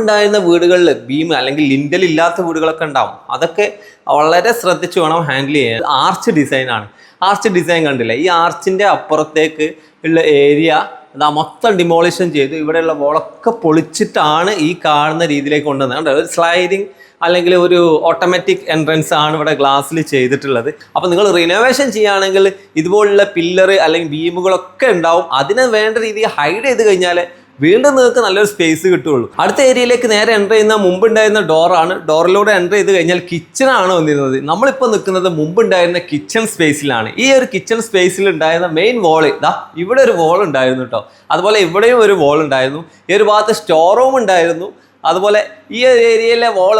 ഉണ്ടായിരുന്ന വീടുകളിൽ ബീം അല്ലെങ്കിൽ ലിൻഡൽ ഇല്ലാത്ത വീടുകളൊക്കെ ഉണ്ടാവും. അതൊക്കെ വളരെ ശ്രദ്ധിച്ച് വേണം ഹാൻഡിൽ ചെയ്യാൻ. ആർച്ച് ഡിസൈനാണ് ആർച്ച് ഡിസൈൻ കണ്ടില്ല? ഈ ആർച്ചിന്റെ അപ്പുറത്തേക്ക് ഉള്ള ഏരിയ അത് മൊത്തം ഡിമോളിഷൻ ചെയ്ത് ഇവിടെയുള്ള വോളൊക്കെ പൊളിച്ചിട്ടാണ് ഈ കാണുന്ന രീതിയിലേക്ക് കൊണ്ടുവന്നത്. കണ്ടോ? ഒരു സ്ലൈഡിങ് അല്ലെങ്കിൽ ഒരു ഓട്ടോമാറ്റിക് എൻട്രൻസ് ആണ് ഇവിടെ ഗ്ലാസ്സിൽ ചെയ്തിട്ടുള്ളത്. അപ്പോൾ നിങ്ങൾ റിനോവേഷൻ ചെയ്യുകയാണെങ്കിൽ ഇതുപോലുള്ള പില്ലർ അല്ലെങ്കിൽ ബീമുകളൊക്കെ ഉണ്ടാവും. അതിനെ വേണ്ട രീതിയിൽ ഹൈഡ് ചെയ്ത് കഴിഞ്ഞാൽ വീണ്ടും നിങ്ങൾക്ക് നല്ലൊരു സ്പേസ് കിട്ടുകയുള്ളൂ. അടുത്ത ഏരിയയിലേക്ക് നേരെ എന്റർ ചെയ്യുന്ന മുമ്പ് ഉണ്ടായിരുന്ന ഡോറാണ് ഡോറിലൂടെ എന്റർ ചെയ്ത് കഴിഞ്ഞാൽ കിച്ചണാണ് വന്നിരുന്നത്. നമ്മളിപ്പോൾ നിൽക്കുന്നത് മുമ്പ് ഉണ്ടായിരുന്ന കിച്ചൺ സ്പേസിലാണ് ഈ ഒരു കിച്ചൺ സ്പേസിൽ ഉണ്ടായിരുന്ന മെയിൻ വോൾ ഇതാ ഇവിടെ ഒരു വോൾ ഉണ്ടായിരുന്നു കേട്ടോ അതുപോലെ ഇവിടെയും ഒരു വോൾ ഉണ്ടായിരുന്നു. ഈ ഒരു ഭാഗത്ത് സ്റ്റോർ റൂം ഉണ്ടായിരുന്നു. അതുപോലെ ഈ ഒരു ഏരിയയിലെ വോൾ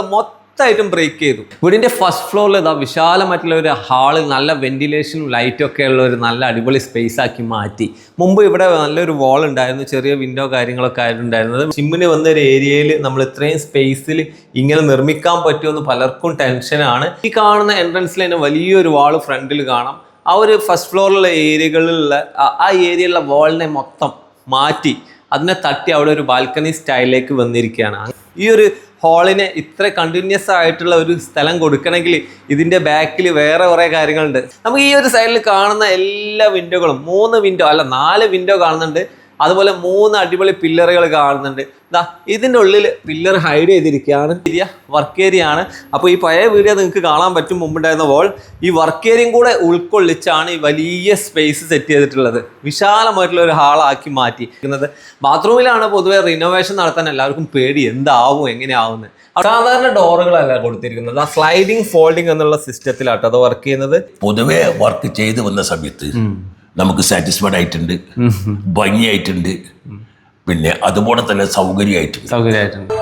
മൊത്തമായിട്ടും ബ്രേക്ക് ചെയ്തു. വീടിന്റെ ഫസ്റ്റ് ഫ്ലോറിൽ ഇതാ വിശാലമായിട്ടുള്ള ഒരു ഹാൾ നല്ല വെന്റിലേഷനും ലൈറ്റും ഒക്കെ ഉള്ള ഒരു നല്ല അടിപൊളി സ്പേസ് ആക്കി മാറ്റി. മുമ്പ് ഇവിടെ നല്ലൊരു വാൾ ഉണ്ടായിരുന്നു ചെറിയ വിൻഡോ കാര്യങ്ങളൊക്കെ ആയിട്ടുണ്ടായിരുന്നത്. ജിമ്മിന് വന്ന ഒരു ഏരിയയിൽ നമ്മൾ ഇത്രയും സ്പേസിൽ ഇങ്ങനെ നിർമ്മിക്കാൻ പറ്റുമെന്ന് പലർക്കും ടെൻഷനാണ് ഈ കാണുന്ന എൻട്രൻസിൽ തന്നെ വലിയൊരു വാൾ ഫ്രണ്ടിൽ കാണാം. ആ ഒരു ഫസ്റ്റ് ഫ്ലോറിലുള്ള ഏരിയകളിലുള്ള ആ- ആ ഏരിയയിലുള്ള വാളിനെ മൊത്തം മാറ്റി അതിനെ തട്ടി അവിടെ ഒരു ബാൽക്കണി സ്റ്റൈലിലേക്ക് വന്നിരിക്കുകയാണ്. ഈ ഒരു ഹാളിന് ഇത്ര കണ്ടിന്യൂസ് ആയിട്ടുള്ള ഒരു സ്ഥലം കൊടുക്കണമെങ്കിൽ ഇതിന്റെ ബാക്കിൽ വേറെ കുറേ കാര്യങ്ങളുണ്ട്. നമുക്ക് ഈ ഒരു സൈഡിൽ കാണുന്ന എല്ലാ വിൻഡോകളും മൂന്ന് വിൻഡോ അല്ല നാല് വിൻഡോ കാണുന്നുണ്ട്. അതുപോലെ മൂന്ന് അടിപൊളി പില്ലറുകൾ കാണുന്നുണ്ട്. ഇതാ ഇതിന്റെ ഉള്ളിൽ പില്ലർ ഹൈഡ് ചെയ്തിരിക്കുകയാണ്. ഏരിയ വർക്ക് ഏരിയ ആണ്. അപ്പോൾ ഈ പഴയ വീഡിയോ നിങ്ങൾക്ക് കാണാൻ പറ്റും മുമ്പുണ്ടായിരുന്ന വോൾ ഈ വർക്ക് ഏരിയയും കൂടെ ഉൾക്കൊള്ളിച്ചാണ് ഈ വലിയ സ്പേസ് സെറ്റ് ചെയ്തിട്ടുള്ളത്. വിശാലമായിട്ടുള്ള ഒരു ഹാളാക്കി മാറ്റിയിരിക്കുന്നത്. ബാത്റൂമിലാണ് പൊതുവെ റിനോവേഷൻ നടത്താൻ എല്ലാവർക്കും പേടി. എന്താവും എങ്ങനെയാവുന്നത് സാധാരണ ഡോറുകളല്ല കൊടുത്തിരിക്കുന്നത്. ആ സ്ലൈഡിങ് ഫോൾഡിങ് എന്നുള്ള സിസ്റ്റത്തിലാണ് അത് വർക്ക് ചെയ്യുന്നത്. പൊതുവെ വർക്ക് ചെയ്തു വന്ന സമയത്ത് നമുക്ക് സാറ്റിസ്ഫൈഡ് ആയിട്ടുണ്ട്. ഭംഗിയായിട്ടുണ്ട്. പിന്നെ അതുപോലെ തന്നെ സൗകര്യമായിട്ട് സൗകര്യമായിട്ടുണ്ട്.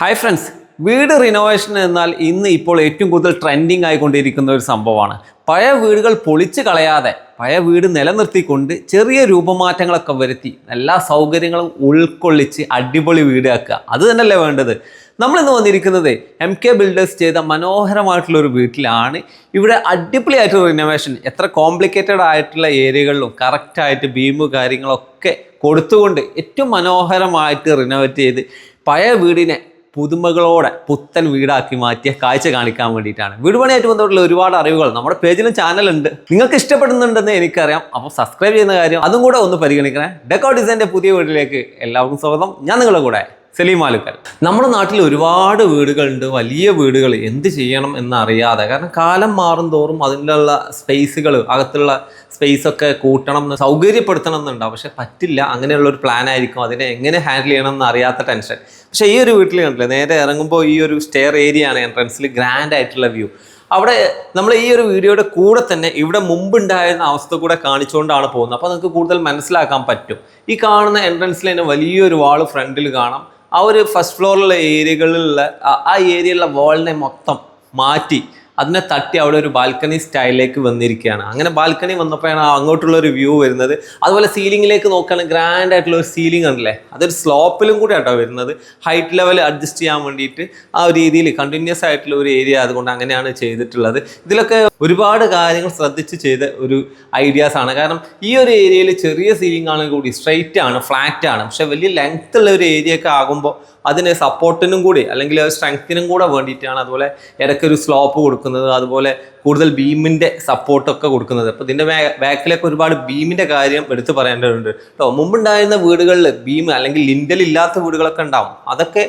ഹായ് ഫ്രണ്ട്സ് വീട് റിനോവേഷൻ എന്നാൽ ഇന്ന് ഇപ്പോൾ ഏറ്റവും കൂടുതൽ ട്രെൻഡിങ് ആയിക്കൊണ്ടിരിക്കുന്ന ഒരു സംഭവമാണ്. പഴയ വീടുകൾ പൊളിച്ചു കളയാതെ പഴയ വീട് നിലനിർത്തിക്കൊണ്ട് ചെറിയ രൂപമാറ്റങ്ങളൊക്കെ വരുത്തി എല്ലാ സൗകര്യങ്ങളും ഉൾക്കൊള്ളിച്ച് അടിപൊളി വീടാക്കുക. അത് തന്നെയല്ലേ വേണ്ടത്? നമ്മളിന്ന് വന്നിരിക്കുന്നത് എം കെ ബിൽഡേഴ്സ് ചെയ്ത മനോഹരമായിട്ടുള്ള ഒരു വീട്ടിലാണ്. ഇവിടെ അടിപൊളിയായിട്ടുള്ള റിനോവേഷൻ എത്ര കോംപ്ലിക്കേറ്റഡ് ആയിട്ടുള്ള ഏരിയകളിലും കറക്റ്റായിട്ട് ബീമ് കാര്യങ്ങളൊക്കെ കൊടുത്തുകൊണ്ട് ഏറ്റവും മനോഹരമായിട്ട് റിനോവേറ്റ് ചെയ്ത് പഴയ വീടിനെ പുതുമകളോടെ പുത്തൻ വീടാക്കി മാറ്റിയ കാഴ്ച കാണിക്കാൻ വേണ്ടിയിട്ടാണ്. വീട് പണിയായിട്ട് ബന്ധപ്പെട്ടുള്ള ഒരുപാട് അറിവുകൾ നമ്മുടെ പേജിലും ചാനലുണ്ട് നിങ്ങൾക്ക് ഇഷ്ടപ്പെടുന്നുണ്ടെന്ന് എനിക്കറിയാം. അപ്പോൾ സബ്സ്ക്രൈബ് ചെയ്യുന്ന കാര്യം അതും കൂടെ ഒന്ന് പരിഗണിക്കണേ. ഡെക്കോ ഡിസൈന്റെ പുതിയ വീട്ടിലേക്ക് എല്ലാവർക്കും സ്വാഗതം. ഞാൻ നിങ്ങളുടെ കൂടെ സലീം ആലുക്കൽ. നമ്മുടെ നാട്ടിൽ ഒരുപാട് വീടുകളുണ്ട്. വലിയ വീടുകൾ എന്ത് ചെയ്യണം എന്നറിയാതെ കാരണം കാലം മാറും തോറും അതിലുള്ള സ്പേസുകൾ അകത്തുള്ള സ്പേസ് ഒക്കെ കൂട്ടണം എന്ന് സൗകര്യപ്പെടുത്തണം എന്നുണ്ടാവും. പക്ഷെ പറ്റില്ല. അങ്ങനെയുള്ള ഒരു പ്ലാൻ ആയിരിക്കും. അതിനെ എങ്ങനെ ഹാൻഡിൽ ചെയ്യണം എന്ന് അറിയാത്ത ടെൻഷൻ പക്ഷേ ഈ ഒരു വീട്ടിൽ കണ്ടില്ലേ നേരെ ഇറങ്ങുമ്പോൾ ഈ ഒരു സ്റ്റെയർ ഏരിയ ആണ് എൻട്രൻസിൽ ഗ്രാൻഡ് ആയിട്ടുള്ള വ്യൂ അവിടെ നമ്മൾ ഈ ഒരു വീഡിയോയുടെ കൂടെ തന്നെ ഇവിടെ മുമ്പുണ്ടായിരുന്ന അവസ്ഥ കൂടെ കാണിച്ചുകൊണ്ടാണ് പോകുന്നത്. അപ്പോൾ നിങ്ങൾക്ക് കൂടുതൽ മനസ്സിലാക്കാൻ പറ്റും. ഈ കാണുന്ന എൻട്രൻസിൽ തന്നെ വലിയൊരു വാൾ ഫ്രണ്ടിൽ കാണാം. ആ ഒരു ഫസ്റ്റ് ഫ്ലോറിലുള്ള ഏരിയകളിലുള്ള ആ- ഏരിയയിലുള്ള വാളിനെ മൊത്തം മാറ്റി അതിനെ തട്ടി അവിടെ ഒരു ബാൽക്കണി സ്റ്റൈലിലേക്ക് വന്നിരിക്കുകയാണ്. അങ്ങനെ ബാൽക്കണി വന്നപ്പോഴാണ് അങ്ങോട്ടുള്ള ഒരു വ്യൂ വരുന്നത്. അതുപോലെ സീലിംഗിലേക്ക് നോക്കുകയാണെങ്കിൽ ഗ്രാൻഡ് ആയിട്ടുള്ള ഒരു സീലിംഗ് ഉണ്ടല്ലേ? അതൊരു സ്ലോപ്പിലും കൂടെ ആട്ടോ വരുന്നത്. ഹൈറ്റ് ലെവൽ അഡ്ജസ്റ്റ് ചെയ്യാൻ വേണ്ടിയിട്ട് ആ ഒരു രീതിയിൽ കണ്ടിന്യൂസ് ആയിട്ടുള്ള ഒരു ഏരിയ അതുകൊണ്ട് അങ്ങനെയാണ് ചെയ്തിട്ടുള്ളത്. ഇതിലൊക്കെ ഒരുപാട് കാര്യങ്ങൾ ശ്രദ്ധിച്ച് ചെയ്ത ഒരു ഐഡിയാസ് ആണ്. കാരണം ഈ ഒരു ഏരിയയിൽ ചെറിയ സീലിംഗ് ആണെങ്കിൽ കൂടി സ്ട്രൈറ്റ് ആണ് ഫ്ലാറ്റ് ആണ്. പക്ഷെ വലിയ ലെങ്ത് ഉള്ള ഒരു ഏരിയ ഒക്കെ ആകുമ്പോൾ അതിന് സപ്പോർട്ടിനും കൂടി അല്ലെങ്കിൽ സ്ട്രെങ്ത്തിനും കൂടെ വേണ്ടിയിട്ടാണ് അതുപോലെ ഇടയ്ക്കൊരു സ്ലോപ്പ് കൊടുക്കുന്നത് അതുപോലെ കൂടുതൽ ബീമിന്റെ സപ്പോർട്ടൊക്കെ കൊടുക്കുന്നത്. അപ്പോൾ ഇതിന്റെ ബാക്കിലേക്ക് ഒരുപാട് ബീമിന്റെ കാര്യം എടുത്തു പറയേണ്ടതുണ്ട്. കേട്ടോ മുമ്പുണ്ടായിരുന്ന വീടുകളിൽ ബീം അല്ലെങ്കിൽ ലിൻഡൽ ഇല്ലാത്ത വീടുകളൊക്കെ ഉണ്ടാവും. അതൊക്കെ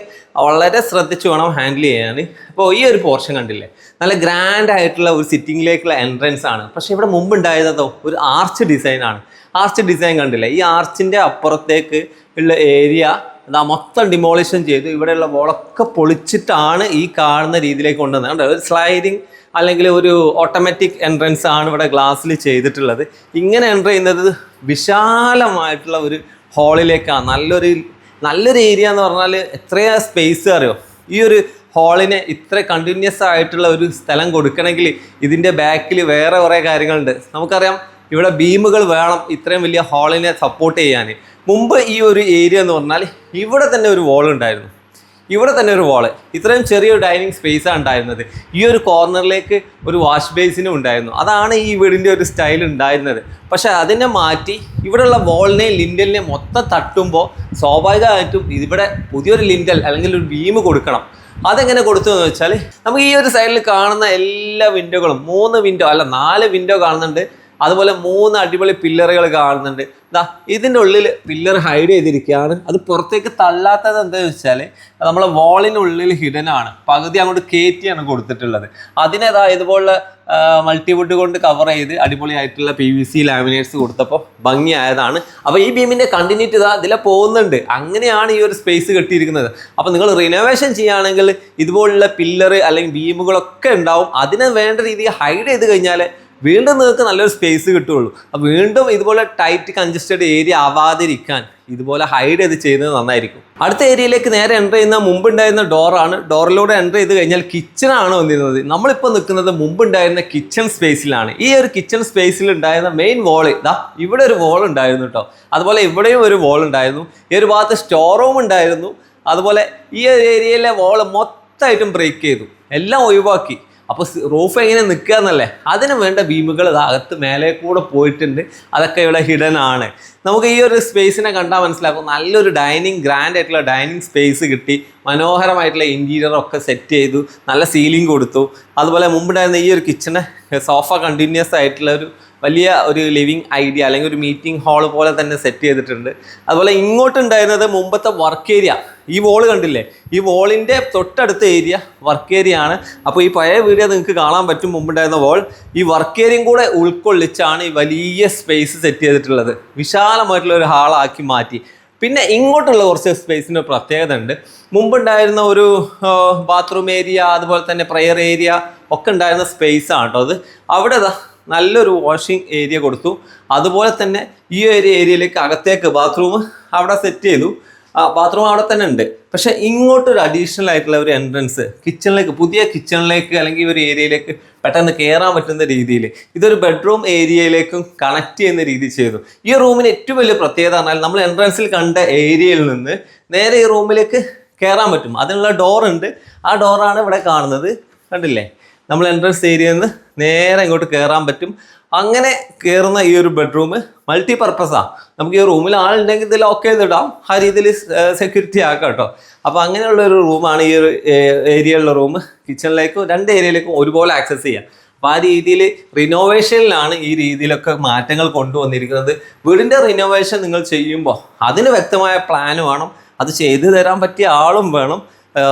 വളരെ ശ്രദ്ധിച്ച് വേണം ഹാൻഡിൽ ചെയ്യാൻ അപ്പോൾ ഈ ഒരു പോർഷൻ കണ്ടില്ലേ? നല്ല ഗ്രാൻഡ് ആയിട്ടുള്ള ഒരു സിറ്റിങ്ങിലേക്കുള്ള എൻട്രൻസ് ആണ്. പക്ഷേ ഇവിടെ മുമ്പുണ്ടായതോ ഒരു ആർച്ച് ഡിസൈനാണ് ആർച്ച് ഡിസൈൻ കണ്ടില്ലേ? ഈ ആർച്ചിന്റെ അപ്പുറത്തേക്ക് ഉള്ള ഏരിയ ഇതാ മൊത്തം ഡിമോളിഷൻ ചെയ്ത് ഇവിടെയുള്ള വോളൊക്കെ പൊളിച്ചിട്ടാണ് ഈ കാണുന്ന രീതിയിലേക്ക് കൊണ്ടുവന്നത്. കണ്ടോ? ഒരു സ്ലൈഡിങ് അല്ലെങ്കിൽ ഒരു ഓട്ടോമാറ്റിക് എൻട്രൻസ് ആണ് ഇവിടെ ഗ്ലാസ്സിൽ ചെയ്തിട്ടുള്ളത്. ഇങ്ങനെ എന്റർ ചെയ്യുന്നത് വിശാലമായിട്ടുള്ള ഒരു ഹാളിലേക്കാണ് നല്ലൊരു നല്ലൊരു ഏരിയ എന്ന് പറഞ്ഞാൽ എത്രയാ സ്പേസ് അറിയോ? ഈ ഒരു ഹാളിന് ഇത്ര കണ്ടിന്യൂസ് ആയിട്ടുള്ള ഒരു സ്ഥലം കൊടുക്കണമെങ്കിൽ ഇതിന്റെ ബാക്കിൽ വേറെ കുറേ കാര്യങ്ങളുണ്ട്. നമുക്കറിയാം ഇവിടെ ബീമുകൾ വേണം ഇത്രയും വലിയ ഹാളിനെ സപ്പോർട്ട് ചെയ്യാൻ. മുമ്പ് ഈ ഒരു ഏരിയ എന്ന് പറഞ്ഞാൽ ഇവിടെ തന്നെ ഒരു വാൾ ഉണ്ടായിരുന്നു. ഇവിടെ തന്നെ ഒരു വാൾ ഇത്രയും ചെറിയൊരു ഡൈനിങ് സ്പേസാണ് ഉണ്ടായിരുന്നത്. ഈ ഒരു കോർണറിലേക്ക് ഒരു വാഷ് ബേസിനും ഉണ്ടായിരുന്നു. അതാണ് ഈ വീടിന്റെ ഒരു സ്റ്റൈൽ ഉണ്ടായിരുന്നത്. പക്ഷേ അതിനെ മാറ്റി ഇവിടെയുള്ള വോളിനെയും ലിൻഡലിനെയും മൊത്തം തട്ടുമ്പോൾ സ്വാഭാവികമായിട്ടും ഇവിടെ പുതിയൊരു ലിൻഡൽ അല്ലെങ്കിൽ ഒരു ബീം കൊടുക്കണം. അതെങ്ങനെ കൊടുത്തു എന്ന് വെച്ചാൽ നമുക്ക് ഈ ഒരു സൈഡിൽ കാണുന്ന എല്ലാ വിൻഡോകളും മൂന്ന് വിൻഡോ അല്ല നാല് വിൻഡോ കാണുന്നുണ്ട്. അതുപോലെ മൂന്ന് അടിപൊളി പില്ലറുകൾ കാണുന്നുണ്ട്. ഇതാ ഇതിന്റെ ഉള്ളിൽ പില്ലർ ഹൈഡ് ചെയ്തിരിക്കുകയാണ്. അത് പുറത്തേക്ക് തള്ളാത്തത് എന്താണെന്ന് വെച്ചാൽ നമ്മളെ വാളിനുള്ളിൽ ഹിഡൻ ആണ്. പകുതി അങ്ങോട്ട് കയറ്റിയാണ് കൊടുത്തിട്ടുള്ളത്. അതിനേതാ ഇതുപോലുള്ള മൾട്ടിവുഡ് കൊണ്ട് കവർ ചെയ്ത് അടിപൊളിയായിട്ടുള്ള പി വി സി ലാമിനേറ്റ്സ് കൊടുത്തപ്പോൾ ഭംഗിയായതാണ്. അപ്പോൾ ഈ ബീമിന്റെ കണ്ടിന്യൂറ്റി ഇതാ ഇതിലെ പോകുന്നുണ്ട്. അങ്ങനെയാണ് ഈ ഒരു സ്പേസ് കെട്ടിയിരിക്കുന്നത്. അപ്പോൾ നിങ്ങൾ റിനോവേഷൻ ചെയ്യുകയാണെങ്കിൽ ഇതുപോലുള്ള പില്ലർ അല്ലെങ്കിൽ ബീമുകളൊക്കെ ഉണ്ടാവും. അതിനെ വേണ്ട രീതിയിൽ ഹൈഡ് ചെയ്ത് കഴിഞ്ഞാൽ വീണ്ടും നിങ്ങൾക്ക് നല്ലൊരു സ്പേസ് കിട്ടുള്ളൂ അപ്പോൾ വീണ്ടും ഇതുപോലെ ടൈറ്റ് കൺജസ്റ്റഡ് ഏരിയ ആവാതിരിക്കാൻ ഇതുപോലെ ഹൈഡ് ചെയ്ത് ചെയ്യുന്നത് നന്നായിരിക്കും. അടുത്ത ഏരിയയിലേക്ക് നേരെ എന്റർ ചെയ്യുന്ന മുമ്പ് ഉണ്ടായിരുന്ന ഡോറാണ് ഡോറിലൂടെ എന്റർ ചെയ്ത് കഴിഞ്ഞാൽ കിച്ചണാണ് വന്നിരുന്നത്. നമ്മളിപ്പോൾ നിൽക്കുന്നത് മുമ്പ് ഉണ്ടായിരുന്ന കിച്ചൺ സ്പേസിലാണ് ഈ ഒരു കിച്ചൺ സ്പേസിൽ ഉണ്ടായിരുന്ന മെയിൻ വോൾ ഇതാ ഇവിടെ ഒരു വോൾ ഉണ്ടായിരുന്നു കേട്ടോ അതുപോലെ ഇവിടെയും ഒരു വോൾ ഉണ്ടായിരുന്നു. ഈ ഒരു ഭാഗത്ത് സ്റ്റോർ റൂം ഉണ്ടായിരുന്നു. അതുപോലെ ഈ ഒരു ഏരിയയിലെ വോൾ മൊത്തമായിട്ടും ബ്രേക്ക് ചെയ്തു. എല്ലാം ഒഴിവാക്കി. അപ്പോൾ റൂഫ് എങ്ങനെ നിൽക്കുക എന്നല്ലേ അതിന് വേണ്ട ബീമുകൾ അകത്ത് മേലെ കൂടെ പോയിട്ടുണ്ട്. അതൊക്കെ ഇവിടെ ഹിഡൻ ആണ്. നമുക്ക് ഈ ഒരു സ്പേസിനെ കണ്ടാൽ മനസ്സിലാക്കും. നല്ലൊരു ഡൈനിങ് ഗ്രാൻഡ് ആയിട്ടുള്ള ഡൈനിങ് സ്പേസ് കിട്ടി. മനോഹരമായിട്ടുള്ള ഇന്റീരിയർ ഒക്കെ സെറ്റ് ചെയ്തു. നല്ല സീലിംഗ് കൊടുത്തു. അതുപോലെ മുമ്പുണ്ടായിരുന്ന ഈ ഒരു കിച്ചണ് സോഫ കണ്ടിന്യൂസ് ആയിട്ടുള്ള ഒരു വലിയ ഒരു ലിവിങ് ഐഡിയ അല്ലെങ്കിൽ ഒരു മീറ്റിംഗ് ഹാൾ പോലെ തന്നെ സെറ്റ് ചെയ്തിട്ടുണ്ട്. അതുപോലെ ഇങ്ങോട്ടുണ്ടായിരുന്നത് മുമ്പത്തെ വർക്ക് ഏരിയ ഈ വോൾ കണ്ടില്ലേ? ഈ വോളിന്റെ തൊട്ടടുത്ത ഏരിയ വർക്ക് ഏരിയ ആണ്. അപ്പോൾ ഈ പഴയ വീഡിയോ നിങ്ങൾക്ക് കാണാൻ പറ്റും മുമ്പുണ്ടായിരുന്ന വോൾ ഈ വർക്ക് ഏരിയയും കൂടെ ഉൾക്കൊള്ളിച്ചാണ് ഈ വലിയ സ്പേസ് സെറ്റ് ചെയ്തിട്ടുള്ളത്. വിശാലമായിട്ടുള്ള ഒരു ഹാളാക്കി മാറ്റി. പിന്നെ ഇങ്ങോട്ടുള്ള കുറച്ച് സ്പേസിന് പ്രത്യേകത ഉണ്ട്. മുമ്പുണ്ടായിരുന്ന ഒരു ബാത്റൂം ഏരിയ അതുപോലെ തന്നെ പ്രെയർ ഏരിയ ഒക്കെ ഉണ്ടായിരുന്ന സ്പേസ് ആണ് കേട്ടോ അത്. അവിടെ നല്ലൊരു വാഷിംഗ് ഏരിയ കൊടുത്തു. അതുപോലെ തന്നെ ഈ ഒരു ഏരിയയിലേക്ക് അകത്തേക്ക് ബാത്റൂം അവിടെ സെറ്റ് ചെയ്തു. ബാത്റൂം അവിടെ തന്നെ ഉണ്ട്. പക്ഷേ ഇങ്ങോട്ടൊരു അഡീഷണൽ ആയിട്ടുള്ള ഒരു എൻട്രൻസ് കിച്ചണിലേക്ക് പുതിയ കിച്ചണിലേക്ക് അല്ലെങ്കിൽ ഒരു ഏരിയയിലേക്ക് പെട്ടെന്ന് കയറാൻ പറ്റുന്ന രീതിയിൽ ഇതൊരു ബെഡ്റൂം ഏരിയയിലേക്കും കണക്ട് ചെയ്യുന്ന രീതി ചെയ്തു. ഈ റൂമിന് ഏറ്റവും വലിയ പ്രത്യേകത പറഞ്ഞാൽ നമ്മൾ എൻട്രൻസിൽ കണ്ട ഏരിയയിൽ നിന്ന് നേരെ ഈ റൂമിലേക്ക് കയറാൻ പറ്റും. അതിനുള്ള ഡോർ ഉണ്ട്. ആ ഡോറാണ് ഇവിടെ കാണുന്നത്. കണ്ടില്ലേ? നമ്മൾ എൻട്രൻസ് ഏരിയയിൽ നിന്ന് നേരെ ഇങ്ങോട്ട് കയറാൻ പറ്റും. അങ്ങനെ കയറുന്ന ഈ ഒരു ബെഡ്റൂം മൾട്ടി പർപ്പസാണ് നമുക്ക് ഈ റൂമിൽ ആളുണ്ടെങ്കിൽ ഇത് ലോക്ക് ചെയ്തിടാം ആ രീതിയിൽ സെക്യൂരിറ്റി ആക്കാം കേട്ടോ. അപ്പോൾ അങ്ങനെയുള്ള ഒരു റൂമാണ് ഈ ഒരു ഏരിയയിലുള്ള റൂം കിച്ചണിലേക്കും രണ്ട് ഏരിയയിലേക്കും ഒരുപോലെ ആക്സസ് ചെയ്യാം. അപ്പോൾ ആ രീതിയിൽ റിനോവേഷനിലാണ് ഈ രീതിയിലൊക്കെ മാറ്റങ്ങൾ കൊണ്ടുവന്നിരിക്കുന്നത്. വീടിന്റെ റിനോവേഷൻ നിങ്ങൾ ചെയ്യുമ്പോൾ അതിന് വ്യക്തമായ പ്ലാൻ വേണം. അത് ചെയ്തു തരാൻ പറ്റിയ ആളും വേണം.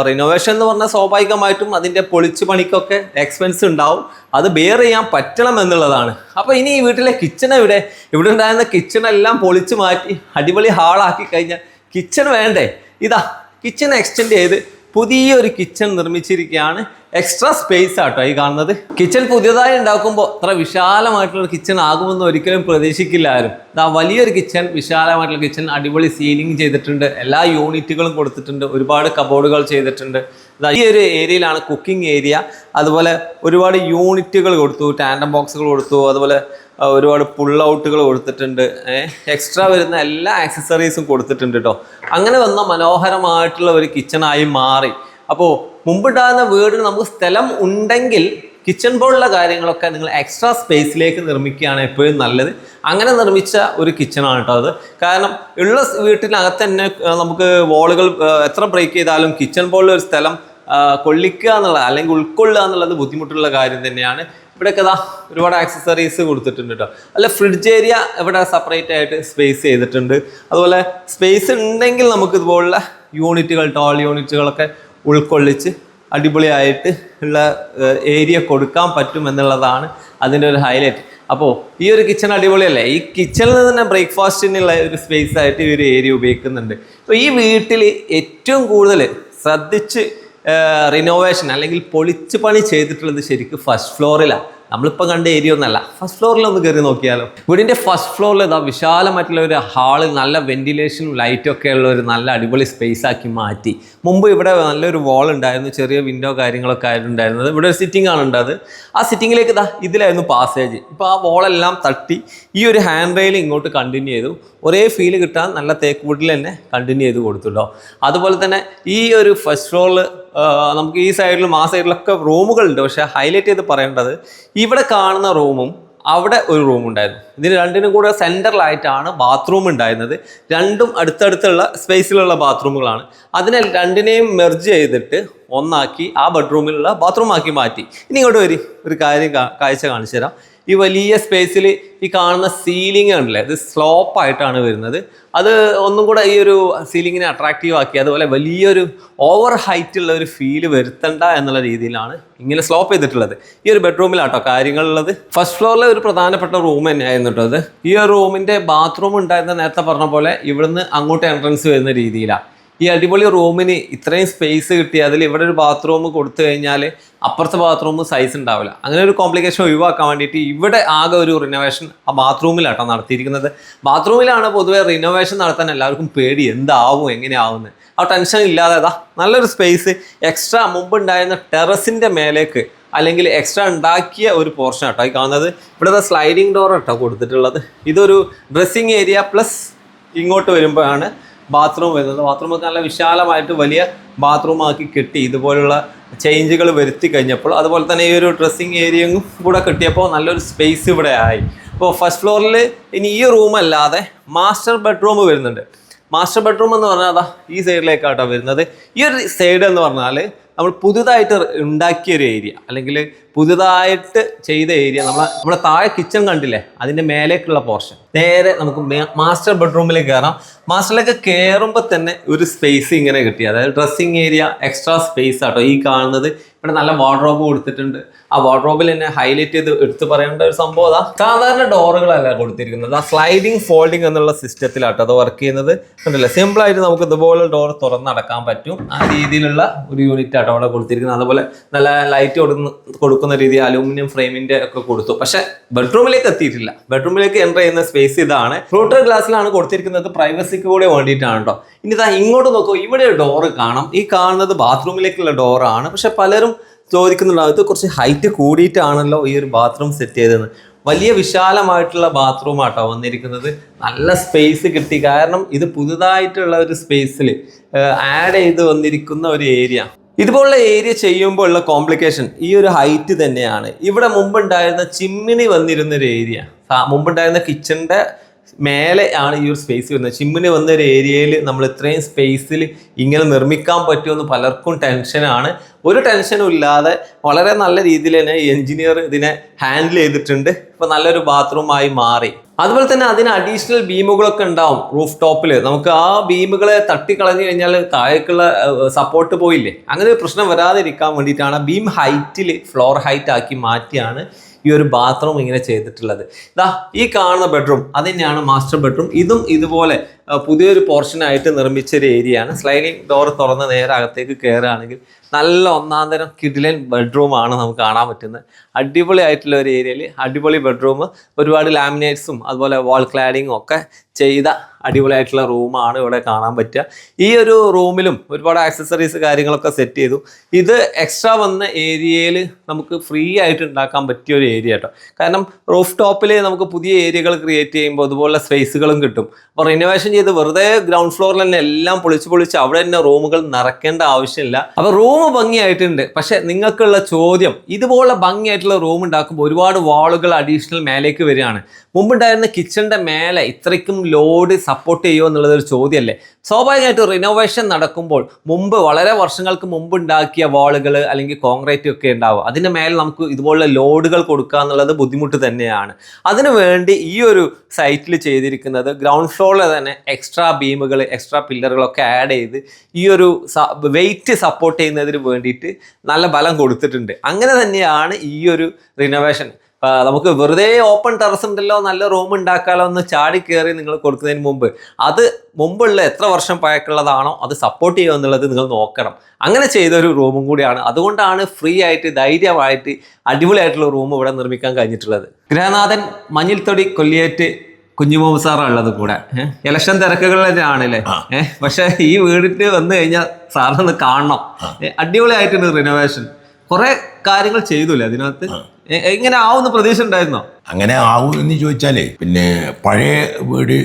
റിനോവേഷൻ എന്ന് പറഞ്ഞാൽ സ്വാഭാവികമായിട്ടും അതിന്റെ പൊളിച്ചു പണിക്കൊക്കെ എക്സ്പെൻസ് ഉണ്ടാവും. അത് ബെയർ ചെയ്യാൻ പറ്റണം എന്നുള്ളതാണ്. അപ്പോൾ ഇനി ഈ വീട്ടിലെ കിച്ചൺ ഇവിടെ ഇവിടെ ഉണ്ടായിരുന്ന കിച്ചണെല്ലാം പൊളിച്ചു മാറ്റി അടിപൊളി ഹാളാക്കി കഴിഞ്ഞാൽ കിച്ചൺ വേണ്ടേ? ഇതാ കിച്ചൺ എക്സ്റ്റെൻഡ് ചെയ്ത് പുതിയൊരു കിച്ചൺ നിർമ്മിച്ചിരിക്കുകയാണ്. എക്സ്ട്രാ സ്പേസ് ആട്ടോ ഈ കാണുന്നത്. കിച്ചൺ പുതിയതായി ഉണ്ടാക്കുമ്പോൾ അത്ര വിശാലമായിട്ടുള്ള കിച്ചൺ ആകുമെന്ന് ഒരിക്കലും പ്രതീക്ഷിക്കില്ല ആരും. ആ വലിയൊരു കിച്ചൺ വിശാലമായിട്ടുള്ള കിച്ചൺ അടിപൊളി സീലിംഗ് ചെയ്തിട്ടുണ്ട്. എല്ലാ യൂണിറ്റുകളും കൊടുത്തിട്ടുണ്ട്. ഒരുപാട് കബോർഡുകൾ ചെയ്തിട്ടുണ്ട്. ഈ ഒരു ഏരിയയിലാണ് കുക്കിംഗ് ഏരിയ അതുപോലെ ഒരുപാട് യൂണിറ്റുകൾ കൊടുത്തു ടാൻഡം ബോക്സുകൾ കൊടുത്തു അതുപോലെ ഒരുപാട് പുൾ ഔട്ടുകൾ കൊടുത്തിട്ടുണ്ട് എക്സ്ട്രാ വരുന്ന എല്ലാ ആക്സസറീസും കൊടുത്തിട്ടുണ്ട് കേട്ടോ അങ്ങനെ വന്ന മനോഹരമായിട്ടുള്ള ഒരു കിച്ചണായി മാറി. അപ്പോൾ മുമ്പുണ്ടാകുന്ന വീടിന് നമുക്ക് സ്ഥലം ഉണ്ടെങ്കിൽ കിച്ചൺ പോലുള്ള കാര്യങ്ങളൊക്കെ നിങ്ങൾ എക്സ്ട്രാ സ്പേസിലേക്ക് നിർമ്മിക്കുകയാണ് എപ്പോഴും നല്ലത്. അങ്ങനെ നിർമ്മിച്ച ഒരു കിച്ചണാണ് കേട്ടോ അത്. കാരണം ഉള്ള വീട്ടിനകത്ത് തന്നെ നമുക്ക് വോളുകൾ എത്ര ബ്രേക്ക് ചെയ്താലും കിച്ചൺ പോലുള്ള ഒരു സ്ഥലം കൊള്ളിക്കുക എന്നുള്ളത് അല്ലെങ്കിൽ ഉൾക്കൊള്ളുക എന്നുള്ളത് ബുദ്ധിമുട്ടുള്ള കാര്യം തന്നെയാണ്. ഇവിടെയൊക്കെ ഇതാ ഒരുപാട് ആക്സസറീസ് കൊടുത്തിട്ടുണ്ട് കേട്ടോ അല്ല ഫ്രിഡ്ജ് ഏരിയ ഇവിടെ സെപ്പറേറ്റ് ആയിട്ട് സ്പേസ് ചെയ്തിട്ടുണ്ട്. അതുപോലെ സ്പേസ് ഉണ്ടെങ്കിൽ നമുക്ക് ഇതുപോലുള്ള യൂണിറ്റുകൾ ടോൾ യൂണിറ്റുകളൊക്കെ ഉൾക്കൊള്ളിച്ച് അടിപൊളിയായിട്ട് ഉള്ള ഏരിയ കൊടുക്കാൻ പറ്റും എന്നുള്ളതാണ് അതിന്റെ ഒരു ഹൈലൈറ്റ് അപ്പോൾ ഈ ഒരു കിച്ചൺ അടിപൊളിയല്ലേ? ഈ കിച്ചണിൽ തന്നെ ബ്രേക്ക്ഫാസ്റ്റിനുള്ള ഒരു സ്പേസ് ആയിട്ട് ഈ ഒരു ഏരിയ ഉപയോഗിക്കുന്നുണ്ട്. അപ്പോൾ ഈ വീട്ടിൽ ഏറ്റവും കൂടുതൽ ശ്രദ്ധിച്ച് റിനോവേഷൻ അല്ലെങ്കിൽ പൊളിച്ച് പണി ചെയ്തിട്ടുള്ളത് ശരിക്കും ഫസ്റ്റ് ഫ്ലോറിലാണ് നമ്മളിപ്പോൾ കണ്ട ഏരിയ ഒന്നല്ല. ഫസ്റ്റ് ഫ്ലോറിൽ ഒന്ന് കയറി നോക്കിയാലോ. വീടിന്റെ ഫസ്റ്റ് ഫ്ലോറിൽ ഇതാ വിശാലമായിട്ടുള്ള ഒരു ഹാളിൽ നല്ല വെന്റിലേഷനും ലൈറ്റും ഒക്കെ ഉള്ള ഒരു നല്ല അടിപൊളി സ്പേസ് ആക്കി മാറ്റി. മുമ്പ് ഇവിടെ നല്ലൊരു വാൾ ഉണ്ടായിരുന്നു ചെറിയ വിൻഡോ കാര്യങ്ങളൊക്കെ ആയിരുന്നു ഉണ്ടായിരുന്നത് ഇവിടെ ഒരു സിറ്റിംഗ് ആണ് ഉണ്ടത് ആ സിറ്റിങ്ങിലേക്ക് ഇതാ ഇതിലായിരുന്നു പാസേജ് ഇപ്പോൾ ആ വാളെല്ലാം തട്ടി ഈ ഒരു ഹാൻഡ് റെയിൽ ഇങ്ങോട്ട് കണ്ടിന്യൂ ചെയ്തു. ഒരേ ഫീൽ കിട്ടാൻ നല്ല തേക്ക് വുഡിൽ തന്നെ കണ്ടിന്യൂ ചെയ്ത് കൊടുത്തുട്ടോ അതുപോലെ തന്നെ ഈ ഒരു ഫസ്റ്റ് ഫ്ലോറിൽ നമുക്ക് ഈ സൈഡിലും ആ സൈഡിലൊക്കെ റൂമുകളുണ്ട്. പക്ഷേ ഹൈലൈറ്റ് ചെയ്ത് പറയേണ്ടത് ഇവിടെ കാണുന്ന റൂമും അവിടെ ഒരു റൂം ഉണ്ടായിരുന്നു. ഇതിന് രണ്ടിനും കൂടെ സെന്ററിലായിട്ടാണ് ബാത്റൂം ഉണ്ടായിരുന്നത്. രണ്ടും അടുത്തടുത്തുള്ള സ്പേസിലുള്ള ബാത്റൂമുകളാണ്. അതിനെ രണ്ടിനെയും മെർജ് ചെയ്തിട്ട് ഒന്നാക്കി ആ ബെഡ്റൂമിലുള്ള ബാത്റൂം ആക്കി മാറ്റി. ഇനി ഇങ്ങോട്ട് വരി. ഒരു കാര്യം കാഴ്ച കാണിച്ചു തരാം. ഈ വലിയ സ്പേസിൽ ഈ കാണുന്ന സീലിംഗ് ഉണ്ടല്ലേ ഇത് സ്ലോപ്പ് ആയിട്ടാണ് വരുന്നത്. അത് ഒന്നും കൂടെ ഈ ഒരു സീലിങ്ങിനെ അട്രാക്റ്റീവ് ആക്കി. അതുപോലെ വലിയൊരു ഓവർ ഹൈറ്റ് ഉള്ള ഒരു ഫീൽ വരുത്തണ്ട എന്നുള്ള രീതിയിലാണ് ഇങ്ങനെ സ്ലോപ്പ് ചെയ്തിട്ടുള്ളത്. ഈ ഒരു ബെഡ്റൂമിലാട്ടോ കാര്യങ്ങളുള്ളത്. ഫസ്റ്റ് ഫ്ലോറിലെ ഒരു പ്രധാനപ്പെട്ട റൂം തന്നെയായിരുന്നു കേട്ടോ ഈ ഒരു റൂമിന്റെ ബാത്റൂം ഉണ്ടായിരുന്ന നേരത്തെ പറഞ്ഞ പോലെ ഇവിടുന്ന് അങ്ങോട്ട് എൻട്രൻസ് വരുന്ന രീതിയിലാണ് ഈ അടിപൊളി റൂമിന് ഇത്രയും സ്പേസ് കിട്ടി അതിൽ ഇവിടെ ഒരു ബാത്റൂം കൊടുത്തു കഴിഞ്ഞാൽ അപ്പുറത്തെ ബാത്റൂം സൈസ് ഉണ്ടാവില്ല. അങ്ങനെ ഒരു കോംപ്ലിക്കേഷൻ ഒഴിവാക്കാൻ വേണ്ടിയിട്ട് ഇവിടെ ആകെ ഒരു റിനോവേഷൻ ആ ബാത്റൂമിലാട്ടോ നടത്തിയിരിക്കുന്നത്. ബാത്റൂമിലാണ് പൊതുവേ റിനോവേഷൻ നടത്താൻ എല്ലാവർക്കും പേടി എന്താവും എങ്ങനെയാവുന്നത് ആ ടെൻഷൻ ഇല്ലാതെ അതാ നല്ലൊരു സ്പേസ് എക്സ്ട്രാ മുമ്പ് ഉണ്ടായിരുന്ന ടെറസിന്റെ മേലേക്ക് അല്ലെങ്കിൽ എക്സ്ട്രാ ഉണ്ടാക്കിയ ഒരു പോർഷൻ കേട്ടോ ഈ കാണുന്നത്. ഇവിടുത്തെ സ്ലൈഡിങ് ഡോർ കേട്ടോ കൊടുത്തിട്ടുള്ളത്. ഇതൊരു ഡ്രസ്സിങ് ഏരിയ പ്ലസ് ഇങ്ങോട്ട് വരുമ്പോഴാണ് ബാത്റൂം വരുന്നത്. ബാത്റൂം ഒക്കെ നല്ല വിശാലമായിട്ട് വലിയ ബാത്റൂം ആക്കി കെട്ടി ഇതുപോലുള്ള ചേഞ്ചുകൾ വരുത്തി കഴിഞ്ഞപ്പോൾ അതുപോലെ തന്നെ ഈ ഒരു ഡ്രസ്സിങ് ഏരിയയും കൂടെ കിട്ടിയപ്പോൾ നല്ലൊരു സ്പേസ് ഇവിടെ ആയി. അപ്പോൾ ഫസ്റ്റ് ഫ്ലോറിൽ ഇനി ഈ റൂമല്ലാതെ മാസ്റ്റർ ബെഡ്റൂം വരുന്നുണ്ട്. മാസ്റ്റർ ബെഡ്റൂം എന്ന് പറഞ്ഞാൽ അതാ ഈ സൈഡിലേക്കാട്ടോ വരുന്നത്. ഈ ഒരു സൈഡ് എന്ന് പറഞ്ഞാൽ നമ്മൾ പുതുതായിട്ട് ഉണ്ടാക്കിയ ഒരു ഏരിയ. അല്ലെങ്കിൽ പുതുതായിട്ട് ചെയ്ത ഏരിയ. നമ്മൾ നമ്മുടെ താഴെ കിച്ചൺ കണ്ടില്ലേ? അതിന്റെ മേലേക്കുള്ള പോർഷൻ നേരെ നമുക്ക് മാസ്റ്റർ ബെഡ്റൂമിലേക്ക് കയറാം മാസ്റ്ററിലേക്ക് കയറുമ്പോൾ തന്നെ ഒരു സ്പേസ് ഇങ്ങനെ കിട്ടി. അതായത് ഡ്രസ്സിങ് ഏരിയ എക്സ്ട്രാ സ്പേസ് ആട്ടോ ഈ കാണുന്നത്. ഇവിടെ നല്ല വാർഡ്രോബ് കൊടുത്തിട്ടുണ്ട്. ആ വാർഡ്രോബിൽ തന്നെ ഹൈലൈറ്റ് ചെയ്ത് എടുത്തു പറയേണ്ട ഒരു സംഭവം അതാ. സാധാരണ ഡോറുകളല്ല കൊടുത്തിരിക്കുന്നത്. ആ സ്ലൈഡിങ് ഫോൾഡിങ് എന്നുള്ള സിസ്റ്റത്തിലാട്ടോ അത് വർക്ക് ചെയ്യുന്നത്. കണ്ടില്ലേ? സിമ്പിൾ ആയിട്ട് നമുക്ക് ഇതുപോലെ ഡോർ തുറന്നടക്കാൻ പറ്റും. ആ രീതിയിലുള്ള ഒരു യൂണിറ്റ് ആട്ടോ അവിടെ കൊടുത്തിരിക്കുന്നത്. അതുപോലെ നല്ല ലൈറ്റ് കൊടുക്കുന്ന കൊടുക്കുന്ന രീതി അലൂമിനിയം ഫ്രെയിമിന്റെ ഒക്കെ കൊടുത്തു. പക്ഷെ ബെഡ്റൂമിലേക്ക് എത്തിയിട്ടില്ല. ബെഡ്റൂമിലേക്ക് എന്റർ ചെയ്യുന്ന സ്പേസ് ഇതാണ്. ഫ്ലൂട്ടർ ഗ്ലാസ്സിലാണ് കൊടുത്തിരിക്കുന്നത്. പ്രൈവസിക്ക് കൂടെ വേണ്ടിയിട്ടാണ് കേട്ടോ ഇനി ഇതാ ഇങ്ങോട്ട് നോക്കൂ. ഇവിടെ ഡോറ് കാണാം. ഈ കാണുന്നത് ബാത്റൂമിലേക്കുള്ള ഡോറാണ് പക്ഷെ പലരും ചോദിക്കുന്നുണ്ടാവും ഇത് കുറച്ച് ഹൈറ്റ് കൂടിയിട്ടാണല്ലോ ഈ ഒരു ബാത്റൂം സെറ്റ് ചെയ്തതെന്ന്. വലിയ വിശാലമായിട്ടുള്ള ബാത്റൂം ആട്ടോ വന്നിരിക്കുന്നത്. നല്ല സ്പേസ് കിട്ടി. കാരണം ഇത് പുതുതായിട്ടുള്ള ഒരു സ്പേസിൽ ആഡ് ചെയ്ത് വന്നിരിക്കുന്ന ഒരു ഏരിയ ഇതുപോലുള്ള ഏരിയ ചെയ്യുമ്പോൾ ഉള്ള കോംപ്ലിക്കേഷൻ ഈ ഒരു ഹൈറ്റ് തന്നെയാണ്. ഇവിടെ മുമ്പുണ്ടായിരുന്ന ചിമ്മിണി വന്നിരുന്ന ഒരു ഏരിയ മുമ്പുണ്ടായിരുന്ന കിച്ചണിന്റെ മേലെ ആണ് ഈ ഒരു സ്പേസ് വരുന്നത്. ചിമ്മിന് വന്ന ഒരു ഏരിയയിൽ നമ്മൾ ഇത്രയും സ്പേസിൽ ഇങ്ങനെ നിർമ്മിക്കാൻ പറ്റുമെന്ന് പലർക്കും ടെൻഷനാണ് ഒരു ടെൻഷനും ഇല്ലാതെ വളരെ നല്ല രീതിയിൽ തന്നെ എഞ്ചിനീയർ ഇതിനെ ഹാൻഡിൽ ചെയ്തിട്ടുണ്ട്. ഇപ്പൊ നല്ലൊരു ബാത്റൂമായി മാറി. അതുപോലെ തന്നെ അതിന് അഡീഷണൽ ബീമുകളൊക്കെ ഉണ്ടാവും റൂഫ് ടോപ്പിൽ നമുക്ക് ആ ബീമുകളെ തട്ടിക്കളഞ്ഞു കഴിഞ്ഞാൽ താഴേക്കുള്ള സപ്പോർട്ട് പോയില്ലേ? അങ്ങനെ ഒരു പ്രശ്നം വരാതിരിക്കാൻ വേണ്ടിയിട്ടാണ് ബീം ഹൈറ്റിൽ ഫ്ലോർ ഹൈറ്റ് ആക്കി മാറ്റിയാണ് ഈ ഒരു ബാത്റൂം ഇങ്ങനെ ചെയ്തിട്ടുള്ളത്. ഇതാ ഈ കാണുന്ന ബെഡ്റൂം അത് തന്നെയാണ് മാസ്റ്റർ ബെഡ്റൂം ഇതും ഇതുപോലെ പുതിയൊരു പോർഷനായിട്ട് നിർമ്മിച്ച ഒരു ഏരിയയാണ് സ്ലൈഡിംഗ് ഡോർ തുറന്ന് നേരെ അകത്തേക്ക് കയറുകയാണെങ്കിൽ നല്ല ഒന്നാം തരം കിഡിലൻ ബെഡ്റൂമാണ് നമുക്ക് കാണാൻ പറ്റുന്നത്. അടിപൊളി ആയിട്ടുള്ള ഒരു ഏരിയയിൽ അടിപൊളി ബെഡ്റൂം ഒരുപാട് ലാമിനേറ്റ്സും അതുപോലെ വാൾ ക്ലാഡിങ്ങും ഒക്കെ ചെയ്ത അടിപൊളിയായിട്ടുള്ള റൂമാണ് ഇവിടെ കാണാൻ പറ്റുക. ഈ ഒരു റൂമിലും ഒരുപാട് ആക്സസറീസ് കാര്യങ്ങളൊക്കെ സെറ്റ് ചെയ്തു. ഇത് എക്സ്ട്രാ വന്ന ഏരിയയിൽ നമുക്ക് ഫ്രീ ആയിട്ട് ഉണ്ടാക്കാൻ പറ്റിയ ഒരു ഏരിയ കേട്ടോ കാരണം റൂഫ് ടോപ്പിൽ നമുക്ക് പുതിയ ഏരിയകൾ ക്രിയേറ്റ് ചെയ്യുമ്പോൾ അതുപോലെ സ്പേസുകളും കിട്ടും. അപ്പോൾ റിനോവേഷൻ ചെയ്ത് വെറുതെ ഗ്രൗണ്ട് ഫ്ലോറിൽ തന്നെ എല്ലാം പൊളിച്ച് പൊളിച്ച് അവിടെ തന്നെ റൂമുകൾ നിറക്കേണ്ട ആവശ്യമില്ല. അപ്പോൾ റൂം ഭംഗിയായിട്ടുണ്ട്. പക്ഷെ നിങ്ങൾക്കുള്ള ചോദ്യം ഇതുപോലെ ഭംഗിയായിട്ടുള്ള റൂം ഉണ്ടാക്കുമ്പോൾ ഒരുപാട് വാളുകൾ അഡീഷണൽ മേലേക്ക് വരികയാണ്. മുമ്പുണ്ടായിരുന്ന കിച്ചണിന്റെ മേലെ ഇത്രയ്ക്കും ലോഡ് സപ്പോർട്ട് ചെയ്യുമോ എന്നുള്ളത് ഒരു ചോദ്യമല്ലേ? സ്വാഭാവികമായിട്ടും റിനോവേഷൻ നടക്കുമ്പോൾ മുമ്പ് വളരെ വർഷങ്ങൾക്ക് മുമ്പ് ഉണ്ടാക്കിയ വാളുകൾ അല്ലെങ്കിൽ കോൺക്രീറ്റ് ഒക്കെ ഉണ്ടാവും. അതിന്റെ മേലെ നമുക്ക് ഇതുപോലുള്ള ലോഡുകൾ കൊടുക്കുക എന്നുള്ളത് ബുദ്ധിമുട്ട് തന്നെയാണ്. അതിനു വേണ്ടി ഈ ഒരു സൈറ്റിൽ ചെയ്തിരിക്കുന്നത് ഗ്രൗണ്ട് ഫ്ലോറിൽ തന്നെ എക്സ്ട്രാ ബീമുകൾ എക്സ്ട്രാ പില്ലറുകളൊക്കെ ആഡ് ചെയ്ത് ഈ ഒരു വെയിറ്റ് സപ്പോർട്ട് ചെയ്യുന്നതിന് വേണ്ടിയിട്ട് നല്ല ബലം കൊടുത്തിട്ടുണ്ട്. അങ്ങനെ തന്നെയാണ് ഈ ഒരു റിനോവേഷൻ നമുക്ക് വെറുതെ ഓപ്പൺ ടെറസ് ഉണ്ടല്ലോ നല്ല റൂം ഉണ്ടാക്കാലോ എന്ന് ചാടി കയറി നിങ്ങൾ കൊടുക്കുന്നതിന് മുമ്പ് അത് മുമ്പുള്ള എത്ര വർഷം പഴക്കുള്ളതാണോ അത് സപ്പോർട്ട് ചെയ്യുക എന്നുള്ളത് നിങ്ങൾ നോക്കണം. അങ്ങനെ ചെയ്ത ഒരു റൂമും കൂടിയാണ്. അതുകൊണ്ടാണ് ഫ്രീ ആയിട്ട് ധൈര്യമായിട്ട് അടിപൊളിയായിട്ടുള്ള റൂം ഇവിടെ നിർമ്മിക്കാൻ കഴിഞ്ഞിട്ടുള്ളത്. ഗൃഹനാഥൻ മഞ്ഞിൽത്തൊടി കൊല്ലിയേറ്റ് കുഞ്ഞുമോമ് സാറാണുള്ളത് കൂടെ. ഇലക്ഷൻ ഏഹ് പക്ഷെ ഈ വീടിന് വന്നു കഴിഞ്ഞാൽ സാറിനൊന്ന് കാണണം. അടിപൊളിയായിട്ടുണ്ട് റിനോവേഷൻ കുറെ കാര്യങ്ങൾ ചെയ്തൂല്ലേ അതിനകത്ത്? എങ്ങനെ ആവുന്ന പ്രതീക്ഷ ഉണ്ടായിരുന്നോ അങ്ങനെ ആവും എന്ന് ചോദിച്ചാലേ പിന്നെ പഴയ വീട്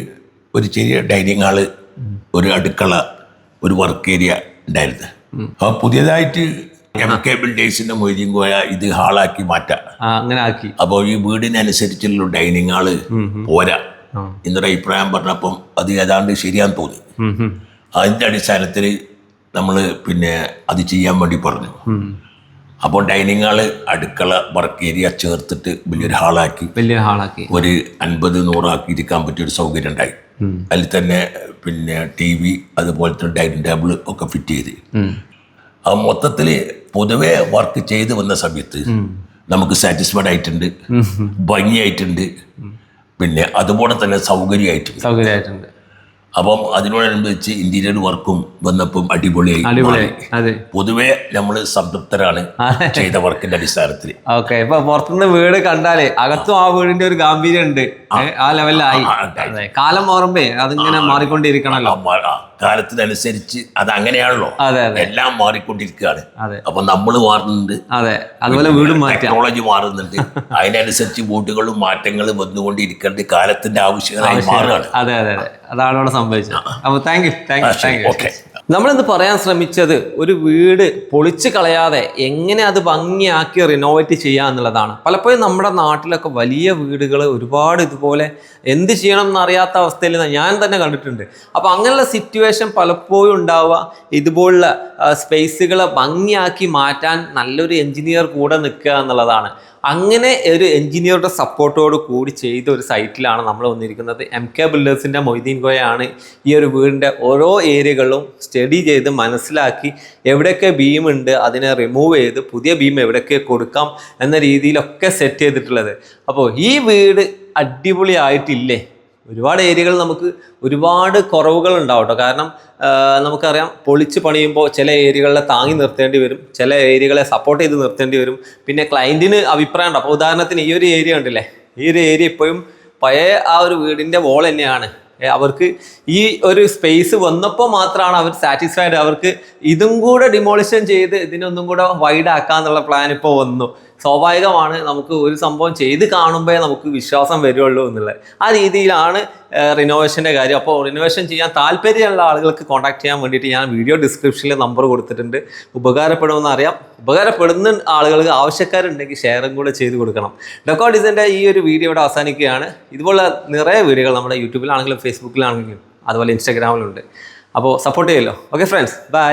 ഒരു ചെറിയ ഡൈനിങ് ഹാൾ ഒരു അടുക്കള ഒരു വർക്ക് ഏരിയ ഉണ്ടായിരുന്നു. അപ്പോൾ പുതിയതായിട്ട് എം കെ ബിൽഡേഴ്സിന്റെ മൊയ്തീൻ കോയ ഇത് ഹാളാക്കി മാറ്റാം. അങ്ങനെ ആക്കി. അപ്പോൾ ഈ വീടിനനുസരിച്ചുള്ള ഡൈനിങ് ഹാൾ പോരാ. എന്നൊരു അഭിപ്രായം പറഞ്ഞപ്പം അത് ഏതാണ്ട് ശരിയാന്ന് തോന്നി. അതിന്റെ അടിസ്ഥാനത്തിൽ നമ്മൾ പിന്നെ അത് ചെയ്യാൻ വേണ്ടി പറഞ്ഞു. അപ്പോൾ ഡൈനിങ് ഹാൾ അടുക്കള വർക്ക് ഏരിയ ചേർത്തിട്ട് വലിയൊരു ഹാളാക്കി വലിയൊരു ഹാളാക്കി ഒരു അൻപത് നൂറാക്കി ഇരിക്കാൻ പറ്റിയൊരു സൗകര്യം ഉണ്ടായി. അതിൽ തന്നെ പിന്നെ ടി വി അതുപോലത്തെ ഡൈനിങ് ടേബിൾ ഒക്കെ ഫിറ്റ് ചെയ്ത്. ആ മൊത്തത്തിൽ പൊതുവെ വർക്ക് ചെയ്ത് വന്ന സമയത്ത് നമുക്ക് സാറ്റിസ്ഫൈഡ് ആയിട്ടുണ്ട്. ഭംഗിയായിട്ടുണ്ട്. പിന്നെ അതുപോലെ തന്നെ സൗകര്യമായിട്ടുണ്ട് സൗകര്യമായിട്ടുണ്ട്. അപ്പം അതിനോടനുബന്ധിച്ച് ഇന്റീരിയർ വർക്കും വന്നപ്പം അടിപൊളിയായി മാറി. അതെ. പൊതുവെ നമ്മൾ സംതൃപ്തരാണ് ചെയ്ത വർക്കിന്റെ അടിസ്ഥാനത്തിൽ ഓക്കെ. ഇപ്പൊ പുറത്തുനിന്ന് വീട് കണ്ടാലേ അകത്തും ആ വീടിന്റെ ഒരു ഗാംഭീര്യം ഉണ്ട്. ഏ, ആ ലെവലിലായി ആ. അതെ. കാലം മാറുമ്പേ അതിങ്ങനെ മാറിക്കൊണ്ടിരിക്കണല്ലോ. കാലത്തിനനുസരിച്ച് അത് അങ്ങനെയാണല്ലോ. അതെ അതെ. എല്ലാം മാറിക്കൊണ്ടിരിക്കുകയാണ്. അതെ. അപ്പൊ നമ്മൾ മാറുന്നുണ്ട്. അതെ. അതുപോലെ വീടും മാറ്റാം. ടെക്നോളജി മാറുന്നുണ്ട്. അതിനനുസരിച്ച് വോട്ടുകളും മാറ്റങ്ങളും വന്നുകൊണ്ടിരിക്കേണ്ട കാലത്തിന്റെ ആവശ്യകതയായി മാറുകയാണ്. അതെ അതെ അതെ. അതാണ് സംഭവിച്ചു സംഭവിച്ചത് അപ്പൊ thank you thank you thank you നമ്മളിന്ന് പറയാൻ ശ്രമിച്ചത് ഒരു വീട് പൊളിച്ചു കളയാതെ എങ്ങനെ അത് ഭംഗിയാക്കി റിനോവേറ്റ് ചെയ്യുക എന്നുള്ളതാണ്. പലപ്പോഴും നമ്മുടെ നാട്ടിലൊക്കെ വലിയ വീടുകൾ ഒരുപാട് ഇതുപോലെ എന്ത് ചെയ്യണം എന്നറിയാത്ത അവസ്ഥയിൽ ഞാൻ തന്നെ കണ്ടിട്ടുണ്ട്. അപ്പോൾ അങ്ങനെയുള്ള സിറ്റുവേഷൻ പലപ്പോഴും ഉണ്ടാവുക. ഇതുപോലുള്ള സ്പേസുകളെ ഭംഗിയാക്കി മാറ്റാൻ നല്ലൊരു എഞ്ചിനീയർ കൂടെ നിൽക്കുക എന്നുള്ളതാണ്. അങ്ങനെ ഒരു എഞ്ചിനീയറുടെ സപ്പോർട്ടോട് കൂടി ചെയ്ത ഒരു സൈറ്റിലാണ് നമ്മൾ വന്നിരിക്കുന്നത്. എം കെ ബിൽഡേഴ്സിന്റെ മൊയ്തീൻ കോയാണ് ഈ ഒരു വീടിന്റെ ഓരോ ഏരിയകളും സ്റ്റഡി ചെയ്ത് മനസ്സിലാക്കി എവിടെയൊക്കെ ബീം ഉണ്ട് അതിനെ റിമൂവ് ചെയ്ത് പുതിയ ബീം എവിടെയൊക്കെ കൊടുക്കാം എന്ന രീതിയിലൊക്കെ സെറ്റ് ചെയ്തിട്ടുള്ളത്. അപ്പോൾ ഈ വീട് അടിപൊളിയായിട്ടില്ലേ? ഒരുപാട് ഏരിയകൾ നമുക്ക് ഒരുപാട് കുറവുകൾ ഉണ്ടാവും കാരണം നമുക്കറിയാം പൊളിച്ച് പണിയുമ്പോൾ ചില ഏരിയകളെ താങ്ങി നിർത്തേണ്ടി വരും ചില ഏരിയകളെ സപ്പോർട്ട് ചെയ്ത് നിർത്തേണ്ടി വരും. പിന്നെ ക്ലയന്റിന് അഭിപ്രായം ഉണ്ട്. അപ്പോൾ ഉദാഹരണത്തിന് ഈ ഒരു ഏരിയ ഉണ്ടല്ലേ ഈ ഒരു ഏരിയ ഇപ്പോഴും പഴയ ആ ഒരു വീടിന്റെ വോൾ തന്നെയാണ്. അവർക്ക് ഈ ഒരു സ്പേസ് വന്നപ്പോൾ മാത്രമാണ് അവർ സാറ്റിസ്ഫൈഡ് അവർക്ക് ഇതും കൂടെ ഡിമോളിഷൻ ചെയ്ത് ഇതിനൊന്നും കൂടെ വൈഡ് ആക്കാന്നുള്ള പ്ലാൻ ഇപ്പോൾ വന്നു. സ്വാഭാവികമാണ് നമുക്ക് ഒരു സംഭവം ചെയ്ത് കാണുമ്പോൾ നമുക്ക് വിശ്വാസം വരുള്ളൂ എന്നുള്ളത്. ആ രീതിയിലാണ് റിനോവേഷന്റെ കാര്യം. അപ്പോൾ റിനോവേഷൻ ചെയ്യാൻ താല്പര്യമുള്ള ആളുകൾക്ക് കോൺടാക്ട് ചെയ്യാൻ വേണ്ടിയിട്ട് ഞാൻ വീഡിയോ ഡിസ്ക്രിപ്ഷനിൽ നമ്പർ കൊടുത്തിട്ടുണ്ട്. ഉപകാരപ്പെടുമെന്ന് അറിയാം. ഉപകാരപ്പെടുന്ന ആളുകൾക്ക് ആവശ്യക്കാരുണ്ടെങ്കിൽ ഷെയറും കൂടെ ചെയ്ത് കൊടുക്കണം. ഡെക്കോ ഡിസൈന്റെ ഈ ഒരു വീഡിയോ ഇവിടെ അവസാനിക്കുകയാണ്. ഇതുപോലെ നിറയെ വീഡിയോകൾ നമ്മുടെ യൂട്യൂബിലാണെങ്കിലും ഫേസ്ബുക്കിലാണെങ്കിലും അതുപോലെ ഇൻസ്റ്റാഗ്രാമിലുണ്ട് അപ്പോൾ സപ്പോർട്ട് ചെയ്യല്ലോ. Okay friends bye